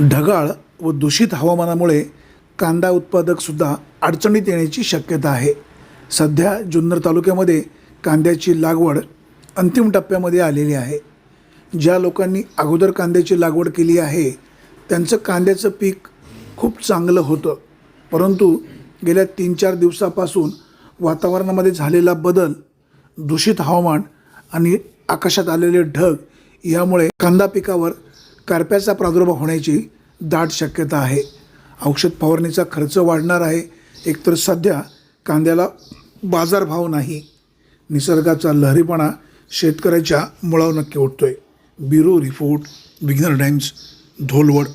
ढगाळ व दूषित हवामानामुळे कांदा उत्पादकसुद्धा अडचणीत येण्याची शक्यता आहे. सध्या जुन्नर तालुक्यामध्ये कांद्याची लागवड अंतिम टप्प्यामध्ये आलेली आहे. ज्या लोकांनी अगोदर कांद्याची लागवड केली आहे त्यांचं कांद्याचं पीक खूप चांगलं होतं. परंतु गेल्या तीन चार दिवसापासून वातावरणामध्ये झालेला बदल दूषित हवामान आणि आकाशात आलेले ढग यामुळे कांदा पिकावर करप्याचा प्रादुर्भाव होण्याची दाट शक्यता आहे. औषध फवारणीचा खर्च वाढणार आहे. एकतर सध्या कांद्याला बाजारभाव नाही. निसर्गाचा लहरीपणा शेतकऱ्याच्या मुळावर नक्की उठतोय. ब्युरो रिपोर्ट विघ्नर टाइम्स धोलवड.